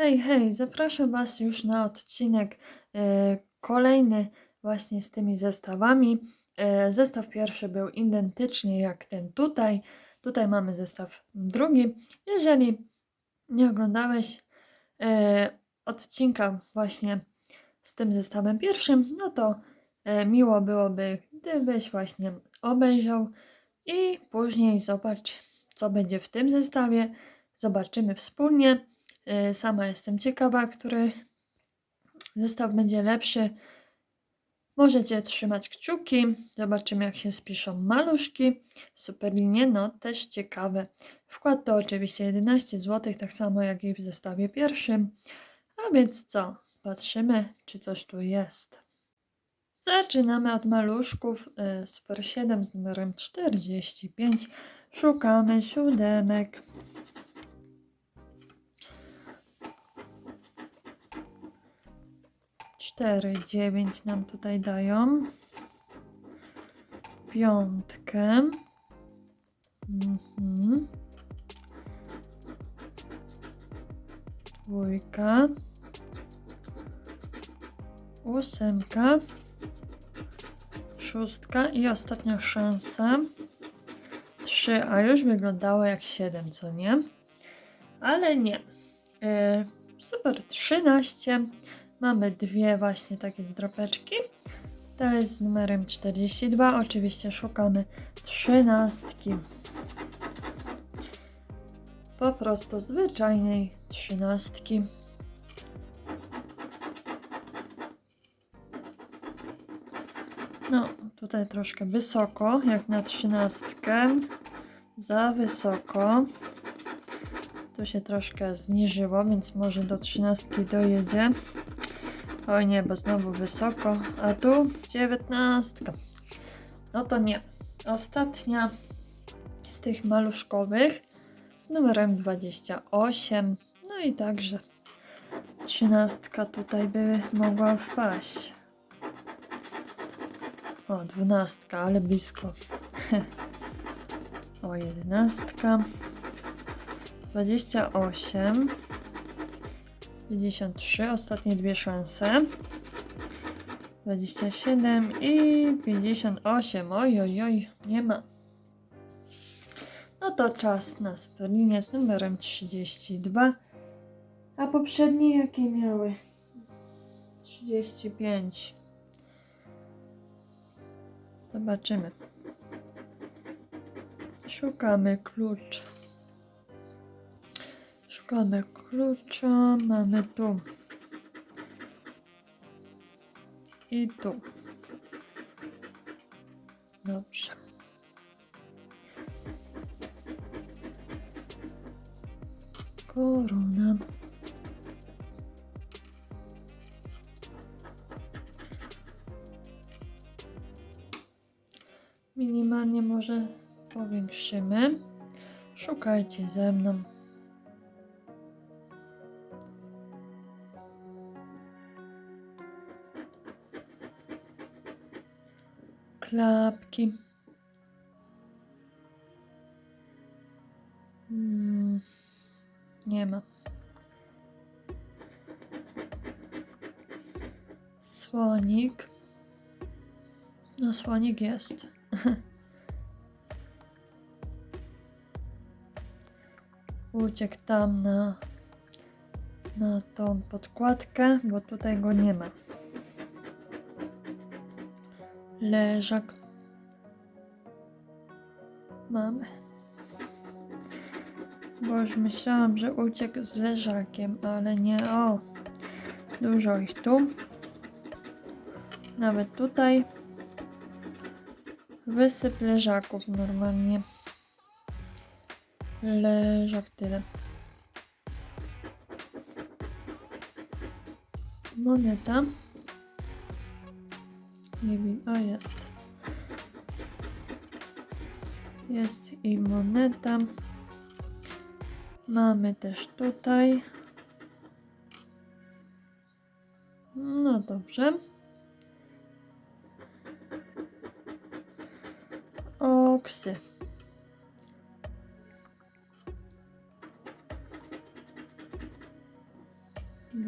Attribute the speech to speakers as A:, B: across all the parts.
A: Hej, hej, zapraszam Was już na odcinek e, kolejny właśnie z tymi zestawami. E, zestaw pierwszy był identycznie jak ten tutaj. Tutaj mamy zestaw drugi. Jeżeli nie oglądałeś e, odcinka właśnie z tym zestawem pierwszym, no to miło byłoby, gdybyś właśnie obejrzał i później zobacz, co będzie w tym zestawie. Zobaczymy wspólnie. Y, Sama jestem ciekawa, który zestaw będzie lepszy. Możecie trzymać kciuki. Zobaczymy, jak się spiszą maluszki. Superlinie, no też ciekawe. Wkład to oczywiście 11 zł, tak samo jak i w zestawie pierwszym. A więc co? Patrzymy, czy coś tu jest. Zaczynamy od maluszków y, Super 7 z numerem 45. Szukamy siódemek. Cztery, dziewięć nam tutaj dają. Piątkę. Mhm. Dwójka. Ósemka. Szóstka i ostatnia szansa. Trzy, a już wyglądało jak siedem, co nie? Ale nie. E, super, 13. Mamy dwie właśnie takie zdropeczki. To jest z numerem 42. Oczywiście szukamy trzynastki. Po prostu zwyczajnej trzynastki. No, tutaj troszkę wysoko, jak na trzynastkę. Za wysoko. Tu się troszkę zniżyło, więc może do trzynastki dojedzie. Oj nie, bo znowu wysoko. A tu dziewiętnastka. No to nie. Ostatnia z tych maluszkowych z numerem 28. No i także trzynastka tutaj by mogła wpaść. O, dwunastka, ale blisko. o, jedenastka. 28. 53, ostatnie dwie szanse. 27 i 58. Oj, oj, oj, nie ma. No to czas na superlinię z numerem 32. A poprzednie jakie miały? 35. Zobaczymy. Szukamy klucz. Szukamy klucza. Mamy tu. I tu. Dobrze. Korona. Minimalnie może powiększymy. Szukajcie ze mną. Klapki. Mm, nie ma. Słonik. No słonik jest. Uciekł tam na, na tą podkładkę, bo tutaj go nie ma. Leżak. Mamy. Bo już myślałam, że uciekł z leżakiem, ale nie. O, dużo ich tu. Nawet tutaj. Wysyp leżaków normalnie. Leżak tyle. Moneta. Nie a jest. Jest i moneta. Mamy też tutaj. No dobrze. Oksy.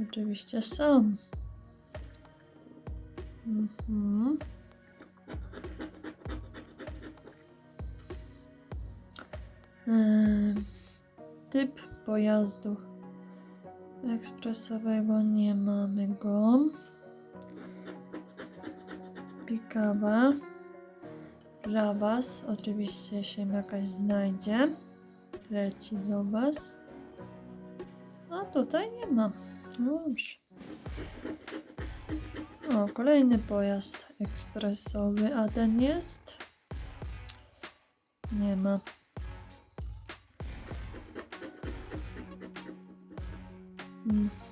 A: Oczywiście są. Mhm. Em, Typ pojazdu ekspresowego nie mamy go. Pikawa. Dla Was oczywiście się jakaś znajdzie. Leci do Was. A tutaj nie ma. No dobrze. O, kolejny pojazd ekspresowy, a ten jest? Nie ma.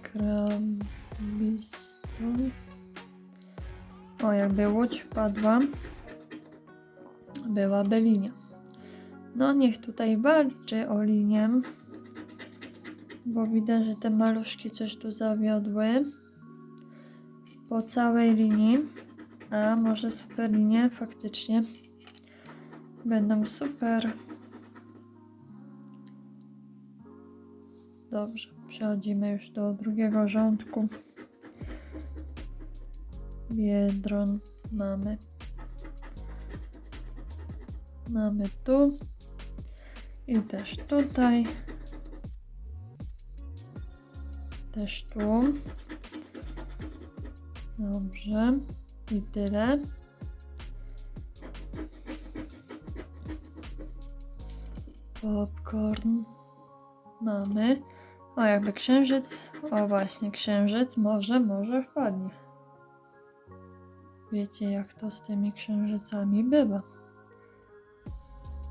A: Krabistol. O, jakby łódź wpadła, byłaby linia. No, niech tutaj walczy o linię, bo widać, że te maluszki coś tu zawiodły po całej linii. A może super linie faktycznie będą super. Dobrze, przechodzimy już do drugiego rządku. Biedron mamy. Mamy tu i też tutaj. Też tu. Dobrze. I tyle. Popcorn mamy. O, jakby księżyc. O, właśnie, księżyc może, może wpadnie. Wiecie, jak to z tymi księżycami bywa.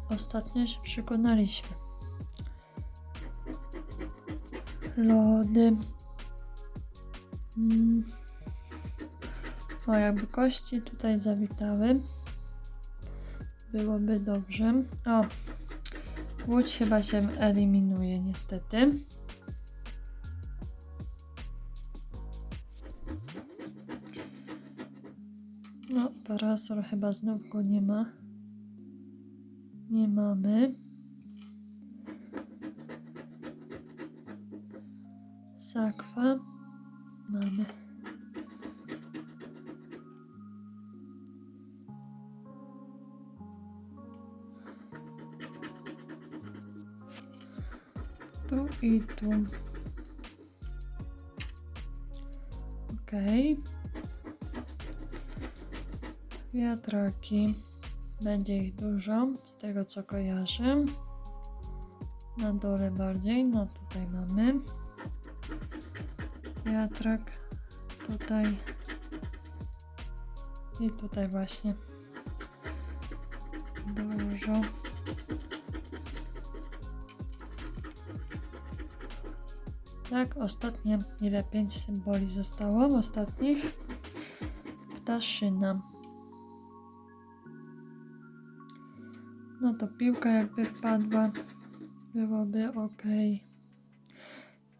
A: Ostatnio się przekonaliśmy. Lody. Mm. O, jakby kości tutaj zawitały. Byłoby dobrze. O, łódź chyba się eliminuje niestety. No, parasol chyba znów go nie ma. Nie mamy. Sakwa. Mamy. Tu i tu. Okej. Wiatraki. Będzie ich dużo, z tego co kojarzę. Na dole bardziej, no tutaj mamy. Wiatrak. Tutaj. I tutaj właśnie. Dużo. Tak, ostatnie, ile? Pięć symboli zostało ostatnich. Ptaszyna. No to piłka jakby wpadła, byłoby ok.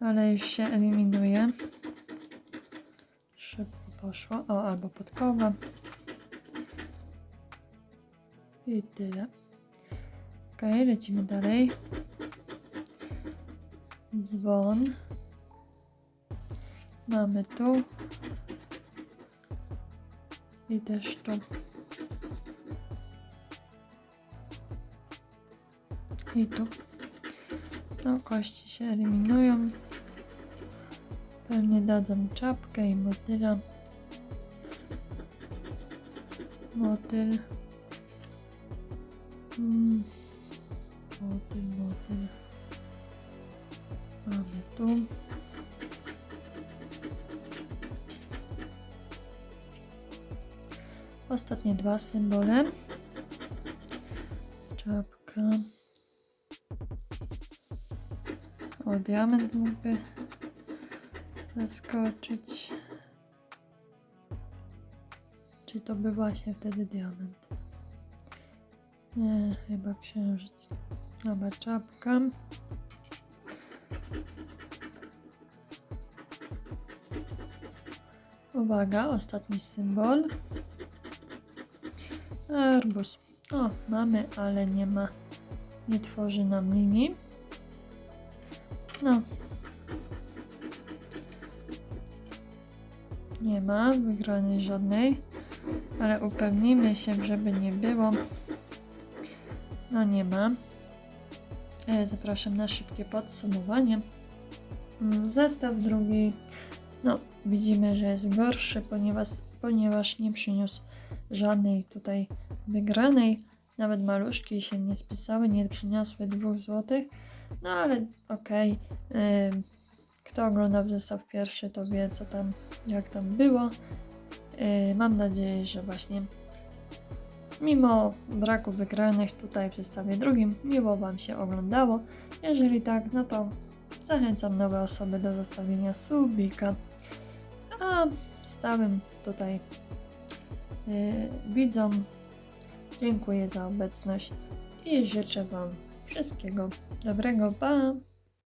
A: Ale już się eliminuje. Szybko poszło. O, albo podkowa. I tyle. Ok, lecimy dalej. Dzwon. Mamy tu. I też tu. I tu. No, kości się eliminują. Pewnie dadzą czapkę i motyla. Motyl. Mm. Ostatnie dwa symbole. Czapka. O, diament mógłby zaskoczyć. Czy to by właśnie wtedy diament? Nie, chyba księżyc. Dobra, czapka. Uwaga, ostatni symbol. Arbus. O, mamy, ale nie ma, nie tworzy nam linii. No. Nie ma wygranej żadnej, ale upewnijmy się, żeby nie było. No nie ma. E, Zapraszam na szybkie podsumowanie. Mm, Zestaw drugi, no widzimy, że jest gorszy, ponieważ, ponieważ nie przyniósł żadnej tutaj wygranej. Nawet maluszki się nie spisały, nie przyniosły 2 zł. No ale okej. Ym, Kto oglądał zestaw pierwszy, to wie co tam, jak tam było. Yy, mam nadzieję, że właśnie mimo braku wygranych tutaj w zestawie drugim, miło Wam się oglądało. Jeżeli tak, no to zachęcam nowe osoby do zostawienia subika. A stałym tutaj yy, widzom dziękuję za obecność i życzę Wam wszystkiego dobrego. Pa!